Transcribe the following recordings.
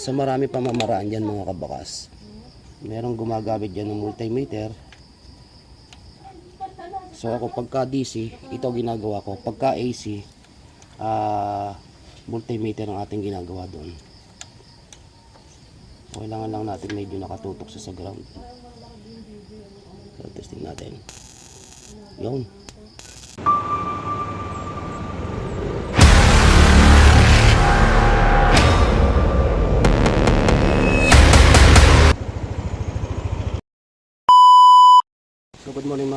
sa marami pamamaraan dyan mga kabakas. Merong gumagamit dyan ng multimeter. So ako pagka DC, ito ginagawa ko. Pagka AC, ah multimeter ang ating ginagawa doon. Kailangan lang natin medyo nakatutok sa sa ground. So testing natin. Yun.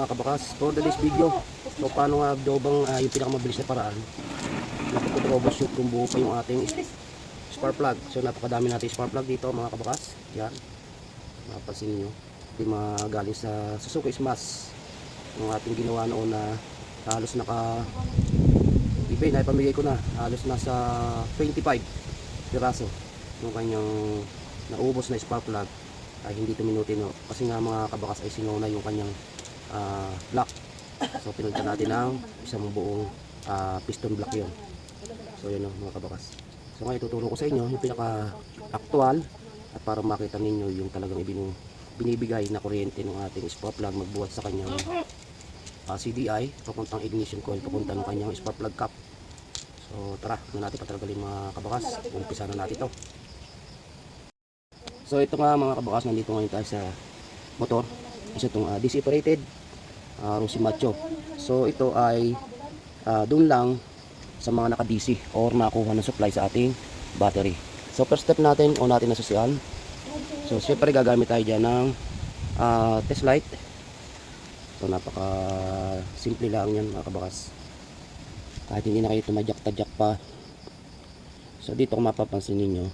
Mga kabakas. For today's video, so paano nga daw bang ah, yung pinakamabilis na paraan na troubleshoot kung buo pa yung ating spark plug. So napakadami natin spark plug dito mga kabakas. Yan. Mapapansin niyo. Hindi magaling sa Suzuki Smash. Yung ating ginawa noon na halos naka ibay na ipamigay ko na halos nasa 25 piraso yung kanyang naubos na spark plug ay hindi tuminuti no kasi nga mga kabakas ay singaw na yung kanyang ah, block so pinunta natin ng isang buong ah, piston block yon so yun no, mga kabakas. So ngayon tuturo ko sa inyo yung pinaka actual at para makita ninyo yung talagang ibinu binibigay na kuryente ng ating spark plug magbuhat sa kanyang ah, CDI papuntang ignition coil papunta ng kanyang spark plug cap. So tara na natin patagalin mga kabakas. Umpisa na natin to. So ito nga mga kabakas, nandito ngayon tayo sa motor. Isa itong uh, DC operated uh, Rossi Macho. So ito ay uh, doon lang sa mga naka-DC or nakuha ng supply sa ating battery. So first step natin, o natin na social. So syempre gagamit tayo dyan ng uh, test light. So napaka simple lang yan mga kabakas. Kahit hindi na kayo tumadyak-tadyak pa. So dito kung mapapansin ninyo,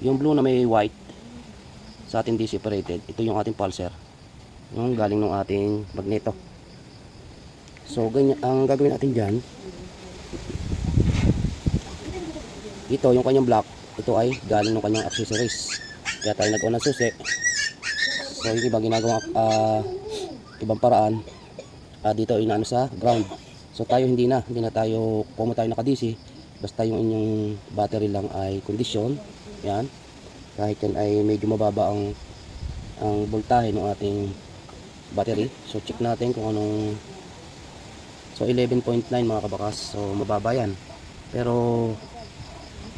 yung blue na may white sa ating DC operated, ito yung ating pulser. Yung galing ng ating magneto. So, ganyan, ang gagawin natin dyan, ito yung kanyang block, ito ay galing ng kanyang accessories. Kaya tayo nag-on susi. So, yung iba ginagawa ah, ibang paraan, ah, dito inaano sa ground. So, tayo hindi na, hindi na tayo, kung tayo naka-DC, basta yung inyong battery lang ay condition yan kahit yan ay medyo mababa ang ang voltahe ng ating battery. So check natin kung anong so 11.9 mga kabakas. So mababa yan. Pero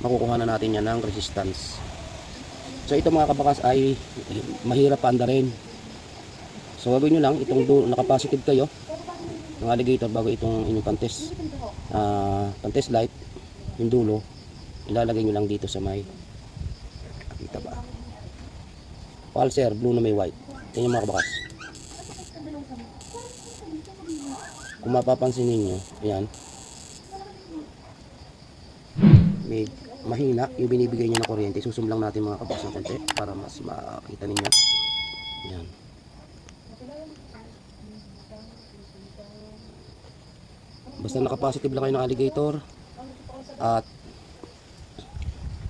makukuha na natin yan ng resistance. So ito mga kabakas ay mahirap paandarin. So gagawin nyo lang itong nakapositive kayo ng alligator bago itong inyong pantes ah pantes light yung dulo ilalagay nyo lang dito sa may kita ba? Pulser blue na may white. Yan yung mga kabakas kung mapapansin ninyo yan may mahina yung binibigay niya na kuryente. Susumlang natin mga kabakas ng konti para mas makita ninyo. Yan basta nakapositive lang kayo ng alligator at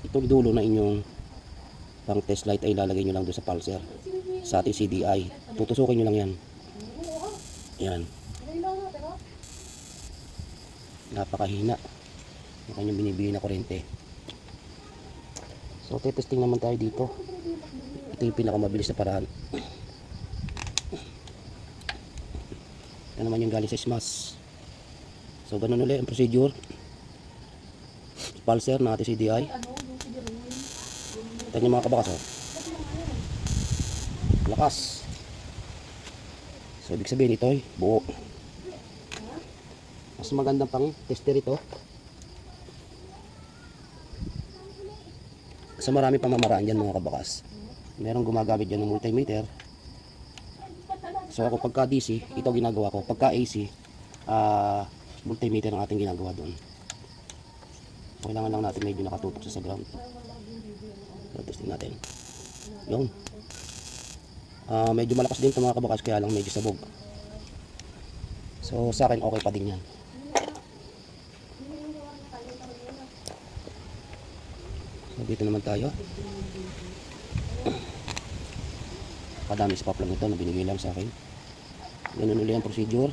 itong dulo na inyong pang test light ay ilalagay nyo lang doon sa pulser sa ating CDI tutusukin nyo lang yan. Yan napakahina. Yung kanyang binibigay na kuryente. So testing naman tayo dito. Ito yung pinakamabilis na paraan. Yan naman yung galing sa smash so ganun ulit ang procedure. Pulser na ating CDI ito yung mga kabakas oh. lakas. So ibig sabihin ito ay buo mas magandang pang tester ito. Sa marami pamamaraan dyan mga kabakas. Merong gumagamit dyan ng multimeter. So ako pagka DC ito ginagawa ko. Pagka AC ah multimeter ang ating ginagawa doon kailangan lang natin medyo nakatutok sa sa ground. So testing natin. Yun. Ah, medyo malakas din ito mga kabakas kaya lang medyo sabog. So sa akin okay pa din yan dito naman tayo kadami sa lang ito na binigay lang sa akin ganun ulit ang procedure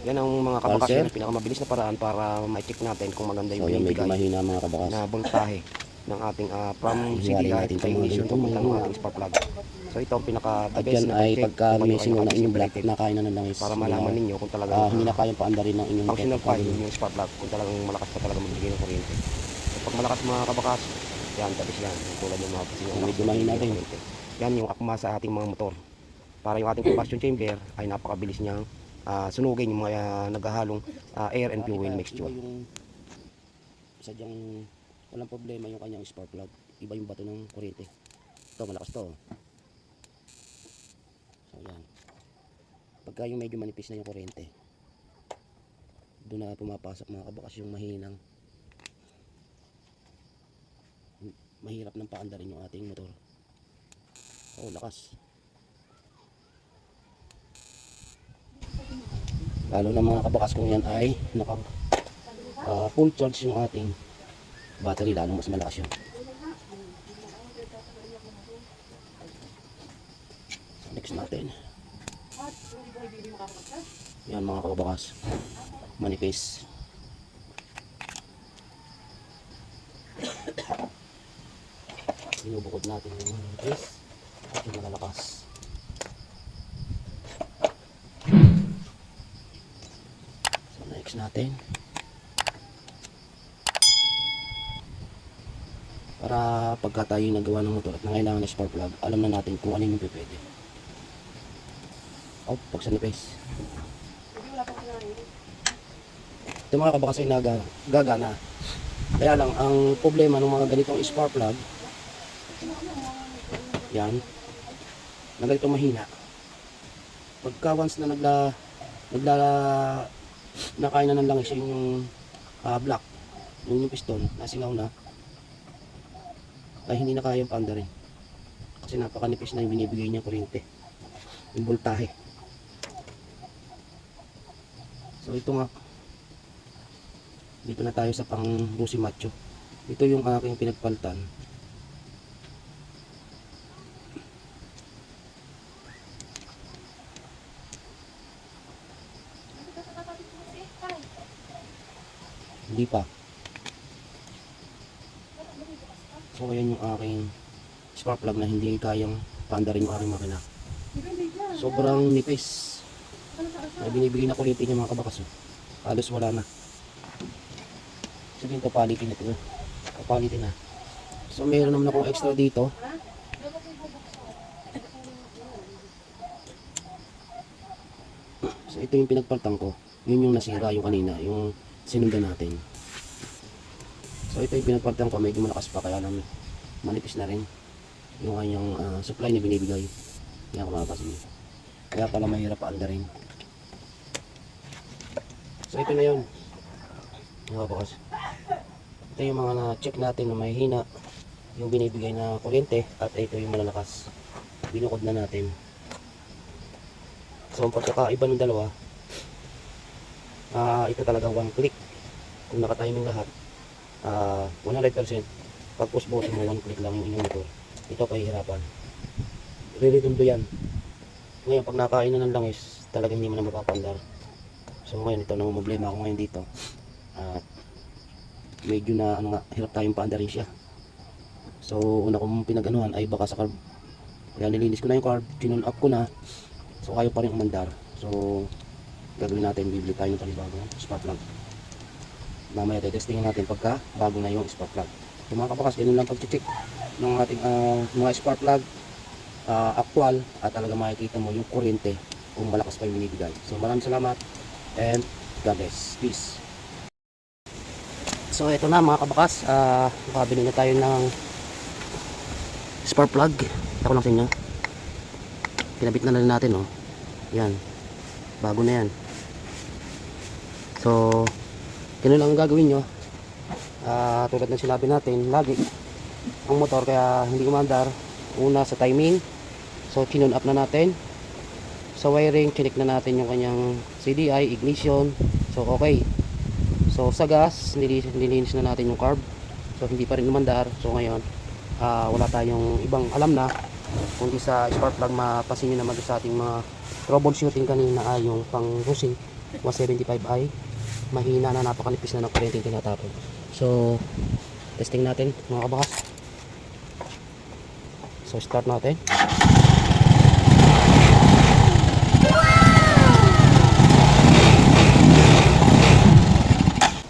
Yan ang mga kabakas ang pinakamabilis na paraan para ma-check natin kung maganda so yung yan medyo mahina mga kabakas na voltahe. ng ating ah, from CDI to ignition papunta ng mga- ating spark plug. So ito ang pinaka the best yan na ay pagka missing na inyong black, calibrated nakain na ng langis. para malaman ninyo kung talaga Ah, hindi na kayang paandarin ng inyong functional pa yung spark plug kung talagang malakas pa talaga magbigay ng kuryente. Pag malakas mga kabakas, yan, tapos yan. Yung tulad ng mga kasi yung Medyo mahina. Yan yung akma sa ating mga motor. Para yung ating combustion chamber ay napakabilis niyang ah, sunugin yung mga ah, naghahalong ah, air and fuel mixture. Yung sadyang walang problema yung kanyang spark plug. Iba yung bato ng kuryente. Ito, malakas to. So, yan. Pagka yung medyo manipis na yung kuryente, doon na pumapasok mga kabakas yung mahinang mahirap ng paandarin yung ating motor. Oh, lakas. Lalo na mga kabakas kung yan ay naka ah, full charge yung ating battery lalo mas malakas yun. Next natin. Yan mga kabakas. Manipis. Binubukod natin yung manipis. At yung malalakas. So next natin. Para pagka tayo nagawa ng motor at nangailangan ng spark plug, alam na natin kung ano yung pwede. Oh, pag sa nipis. Ito mga kabakas ay naga, gagana. Kaya lang, ang problema ng mga ganitong spark plug, yan, na ganito mahina. Pagka once na nagla, nagla, nakain na ng langis yung ah, block, yung, yung piston, nasingaw na, ay hindi na kayang paanda rin. Kasi napakanipis na yung binibigay niya kuryente. Yung voltahe. So ito nga. Dito na tayo sa pang Lucy Macho. Ito yung aking pinagpaltan. Hindi pa. So ayan yung aking spark plug na hindi kayang paandarin yung aking makina. Sobrang nipis. Na binibigay na kuryente niya mga kabakas. oh. Halos wala na. Sabihin ko quality na ito. Quality na. So meron naman akong extra dito. So ito yung pinagpaltan ko. Yun yung nasira yung kanina. Yung sinundan natin. So ito yung pinagpaltan ko. Medyo malakas pa kaya naman manipis na rin yung kanyang ah, supply na binibigay. Yan ko makapasin. Kaya pala mahirap paanda rin. So ito na yun. Mga bakas. Ito yung mga na-check natin na may hina. Yung binibigay na kuryente. At ito yung malalakas. Binukod na natin. So ang pagkakaiba ng dalawa. Ah ito talaga one click. Kung nakatiming lahat. ah 100%. Pag push button mo one click lang yung inyong motor. Ito pahihirapan. Riridundo yan. Ngayon, pag nakain na ng langis, talagang hindi mo na mapapandar. So ngayon, ito na problema ako ngayon dito. At medyo na ano nga, hirap tayong paandarin siya. So una kong pinag-anuhan ay baka sa carb. Kaya nilinis ko na yung carb, tinune up ko na. So ayaw pa rin umandar. So gagawin natin, bibili tayo ng panibagong spark plug. Mamaya testingin natin pagka bago na yung spark plug. So mga kapakas, ganun lang pag-check ng ating ah, mga spark plug ah, actual at talaga makikita mo yung kuryente kung malakas pa yung binibigay. So maraming salamat and God bless. Peace. So ito na mga kabakas, ah makabili na tayo ng spark plug. Ito ko lang sa inyo. Kinabit na rin natin oh. Yan. Bago na yan. So, ganun lang ang gagawin nyo. Ah, tulad ng sinabi natin, lagi ang motor kaya hindi umandar. Una sa timing. So, chinun up na natin. Sa wiring, chinik na natin yung kanyang CDI, ignition. So, okay. So, sa gas, nilinis, na natin yung carb. So, hindi pa rin umandar. So, ngayon, ah, wala tayong ibang alam na. Kundi sa spark plug, mapasin nyo naman sa ating mga troubleshooting kanina ay yung pang Rusing 175i. Mahina na napakalipis na ng kuryente yung tinatapon. So, Testing natin mga kabakas. So start natin.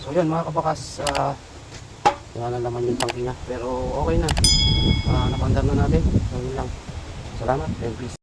So yun mga kabakas, uh, wala na naman yung tangki niya. Pero okay na. Uh, napandar na natin. So yun lang. Salamat and please.